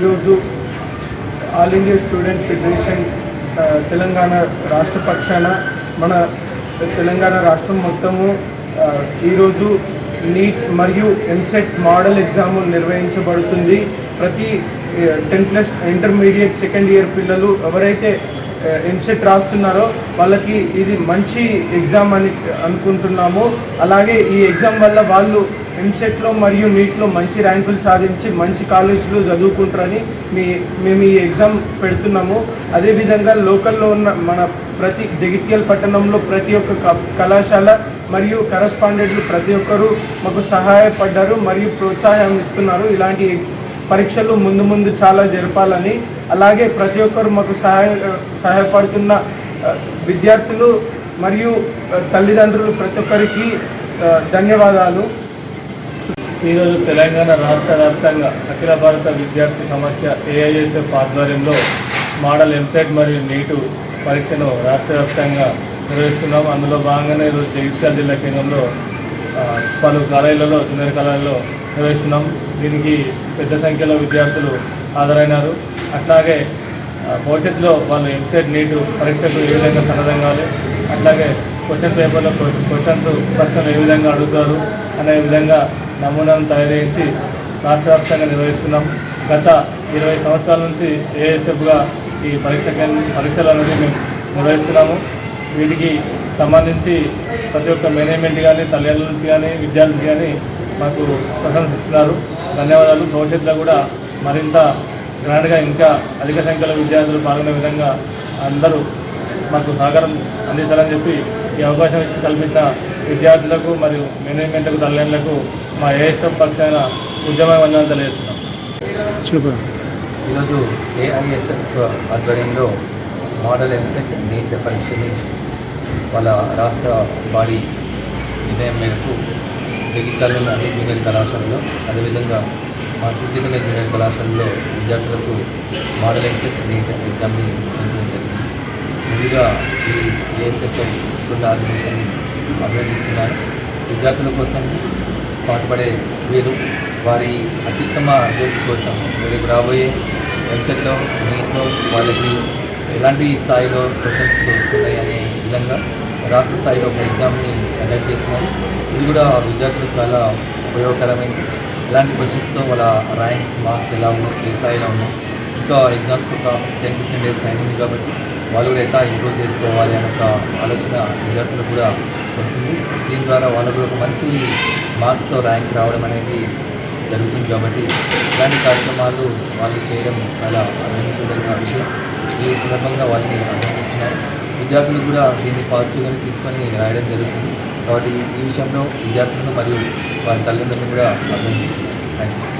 ఈరోజు All India Student Federation Telangana రాష్ట్ర పక్షాన మన తెలంగాణ రాష్ట్రం మొత్తము ఈరోజు నీట్ మరియు ఎంసెట్ మోడల్ ఎగ్జామ్ నిర్వహించబడుతుంది. ప్రతి ten plus intermediate second year పిల్లలు ఎవరైతే ఎంసెట్ రాస్తున్నారో వాళ్ళకి ఇది మంచి ఎగ్జామ్ అని అనుకుంటున్నాము. అలాగే ఈ ఎగ్జామ్ వల్ల వాళ్ళు ఎంసెట్లో మరియు నీట్లో మంచి ర్యాంకులు సాధించి మంచి కాలేజీలో చదువుకుంటారని మీ మేము ఈ ఎగ్జామ్ పెడుతున్నాము. అదేవిధంగా లోకల్లో ఉన్న మన ప్రతి జగిత్యాల పట్టణంలో ప్రతి ఒక్క క- కళాశాల మరియు కరస్పాండెంట్లు ప్రతి ఒక్కరూ మాకు సహాయపడ్డారు మరియు ప్రోత్సాహం ఇస్తున్నారు. ఇలాంటి పరీక్షలు ముందు ముందు చాలా జరపాలని అలాగే ప్రతి ఒక్కరు మాకు సహాయ సహాయపడుతున్న విద్యార్థులు మరియు తల్లిదండ్రులు ప్రతి ఒక్కరికి ధన్యవాదాలు. ఈరోజు తెలంగాణ రాష్ట్ర వ్యాప్తంగా అఖిల భారత విద్యార్థి సమస్య ఏఐఎస్ఎఫ్ ఆధ్వర్యంలో మోడల్ ఎంసెట్ మరియు నీటు పరీక్షను రాష్ట్ర వ్యాప్తంగా నిర్వహిస్తున్నాం. అందులో భాగంగానే ఈరోజు జగిత్యాల జిల్లా కేంద్రంలో పలు కాలేజీలలో జూనియర్ కాలేజీలో నిర్వహిస్తున్నాం దీనికి పెద్ద సంఖ్యలో విద్యార్థులు హాజరైనారు. అట్లాగే భవిష్యత్తులో వాళ్ళు ఎంసెట్ నీటు పరీక్షకు ఏ విధంగా సన్నద్ధం కావాలి అట్లాగే క్వశ్చన్ పేపర్లో క్వశ్చన్స్ ప్రశ్నలు ఏ విధంగా అడుగుతారు అనే విధంగా నమూనాను తయారు చేసి రాష్ట్ర వ్యాప్తంగా నిర్వహిస్తున్నాం. గత ఇరవై సంవత్సరాల నుంచి ఏఎస్ఎఫ్గా ఈ పరీక్ష పరీక్షలు అనేది మేము నిర్వహిస్తున్నాము. వీటికి సంబంధించి ప్రతి ఒక్క మేనేజ్మెంట్ కానీ తల్లిదండ్రుల నుంచి కానీ విద్యార్థులు కానీ మాకు ప్రశంసిస్తున్నారు ధన్యవాదాలు. భవిష్యత్తులో కూడా మరింత గ్రాండ్గా ఇంకా అధిక సంఖ్యలో విద్యార్థులు పాల్గొనే విధంగా అందరూ మాకు సహకారం అందించాలని చెప్పి ఈ అవకాశం ఇచ్చి కల్పించిన విద్యార్థులకు మరియు మేనేజ్మెంట్లకు తల్లిదండ్రులకు మా ఏఎస్ఎఫ్ పక్షాన ఉద్యమ వందనాలు తెలియజేస్తున్నాం. ఈరోజు ఏఐఎస్ఎఫ్ ఆధ్వర్యంలో మోడల్ ఎంసెట్ నీట్ పరీక్షని వాళ్ళ రాష్ట్ర బాడీ నిర్ణయం మేరకు జగిత్యాలలో అన్ని జూనియర్ కళాశాలలో అదేవిధంగా మా శ్రీ చైతన్య జూనియర్ కళాశాలలో విద్యార్థులకు మోడల్ ఎంసెట్ నీట్ ఎగ్జామ్ని నిర్వహించడం జరిగింది. ముందుగా ఈ ఏఎస్ఎఫ్ ఉన్న ఆర్గనైజేషన్ని అభినందిస్తున్నాను విద్యార్థుల కోసం పాటుపడే వీరు వారి అత్యుత్తమ రిజల్ట్స్ కోసం వీరికి రాబోయే ఎంసెట్లో నీట్లో వాళ్ళకి ఎలాంటి స్థాయిలో క్వశ్చన్స్ వస్తున్నాయి అనే విధంగా రాష్ట్ర స్థాయిలో ఒక ఎగ్జామ్ని కండక్ట్ చేస్తున్నారు ఇది కూడా విద్యార్థులకు చాలా ఉపయోగకరమైంది. ఎలాంటి క్వశ్చన్స్తో వాళ్ళ ర్యాంక్స్ మార్క్స్ ఎలా ఉన్నాయి ఏ స్థాయిలో ఉన్నాయి. ఇంకా ఎగ్జామ్స్కి ఒక టెన్ ఫిఫ్టీన్ డేస్ టైం ఉంది కాబట్టి వాళ్ళు కూడా ఎట్లా ఇంప్రూవ్ చేసుకోవాలి అనే ఒక ఆలోచన విద్యార్థులకు కూడా వస్తుంది. దీని ద్వారా వాళ్ళకు ఒక మంచి మార్క్స్తో ర్యాంక్ రావడం అనేది జరుగుతుంది కాబట్టి ఇలాంటి కార్యక్రమాలు వాళ్ళు చేయడం చాలా అభినందించదగిన విషయం. ఈ సందర్భంగా వాళ్ళని అభినందిస్తున్నారు విద్యార్థులు కూడా దీన్ని పాజిటివ్గానే తీసుకొని రాయడం జరుగుతుంది. కాబట్టి ఈ విషయంలో విద్యార్థులను మరియు వారి తల్లిదండ్రులను కూడా అభినందిస్తున్నారు థ్యాంక్ యూ